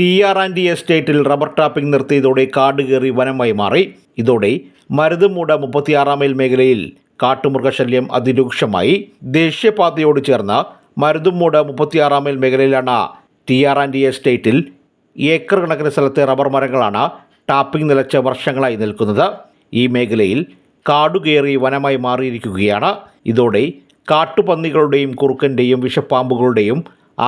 T R and D എസ്റ്റേറ്റിൽ rubber tapping നിർത്തിയതോടെ കാട് കയറി വനമായി മാറി. ഇതോടെ മരുതുമൂട മുപ്പത്തിയാറാം മൈൽ മേഖലയിൽ കാട്ടുമൃഗശല്യം അതിരൂക്ഷമായി. ദേശീയപാതയോട് ചേർന്ന മരുതുമൂട് മുപ്പത്തിയാറാം മൈൽ മേഖലയിലാണ് ടി ആർ ആൻഡ് ഡി എസ്റ്റേറ്റിൽ ഏക്കർ കണക്കിന് സ്ഥലത്തെ റബ്ബർ മരങ്ങളാണ് ടാപ്പിംഗ് നിലച്ച വർഷങ്ങളായി നിൽക്കുന്നത്. ഈ മേഖലയിൽ കാടുകയറി വനമായി മാറിയിരിക്കുകയാണ്. ഇതോടെ കാട്ടുപന്നികളുടെയും കുറുക്കന്റെയും വിഷപ്പാമ്പുകളുടെയും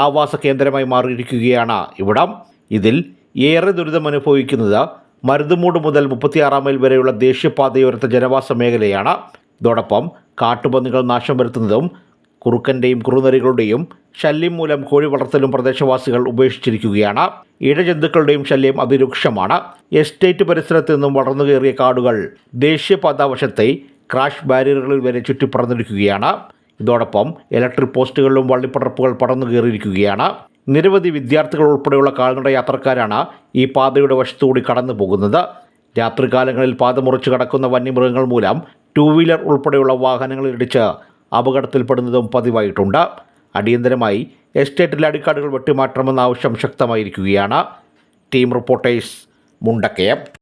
ആവാസ കേന്ദ്രമായി മാറിയിരിക്കുകയാണ് ഇവിടം. ഇതിൽ ഏറെ ദുരിതമനുഭവിക്കുന്നത് മരുതുമൂട് മുതൽ മുപ്പത്തിയാറാം മൈൽ വരെയുള്ള ദേശീയപാതയോരത്തെ ജനവാസ മേഖലയാണ്. ഇതോടൊപ്പം കാട്ടുപന്നികൾ നാശം വരുത്തുന്നതും കുറുക്കന്റെയും കുറുനരികളുടെയും ശല്യം മൂലം കോഴി വളർത്തലും പ്രദേശവാസികൾ ഉപേക്ഷിച്ചിരിക്കുകയാണ്. ഇഴജന്തുക്കളുടെയും ശല്യം അതിരൂക്ഷമാണ്. എസ്റ്റേറ്റ് പരിസരത്ത് നിന്നും വളർന്നു കയറിയ കാടുകൾ ദേശീയപാത വശത്തെ ക്രാഷ് ബാരിയറുകളിൽ വരെ ചുറ്റിപ്പറന്നിരിക്കുകയാണ് ഇതോടൊപ്പം ഇലക്ട്രിക് പോസ്റ്റുകളിലും വള്ളിപ്പടർപ്പുകൾ പടർന്നു കയറിയിരിക്കുകയാണ്. നിരവധി വിദ്യാർത്ഥികൾ ഉൾപ്പെടെയുള്ള കാൽനട യാത്രക്കാരാണ് ഈ പാതയുടെ വശത്തുകൂടി കടന്നു പോകുന്നത് രാത്രികാലങ്ങളിൽ പാത മുറിച്ച് കടക്കുന്ന വന്യമൃഗങ്ങൾ മൂലം ടൂ വീലർ ഉൾപ്പെടെയുള്ള വാഹനങ്ങളിൽ ഇടിച്ച് അപകടത്തിൽപ്പെടുന്നതും പതിവായിട്ടുണ്ട്. അടിയന്തരമായി എസ്റ്റേറ്റിലെ അടിക്കാടുകൾ വെട്ടിമാറ്റണമെന്ന ആവശ്യം ശക്തമായിരിക്കുകയാണ്. Team reporters Mundakayam.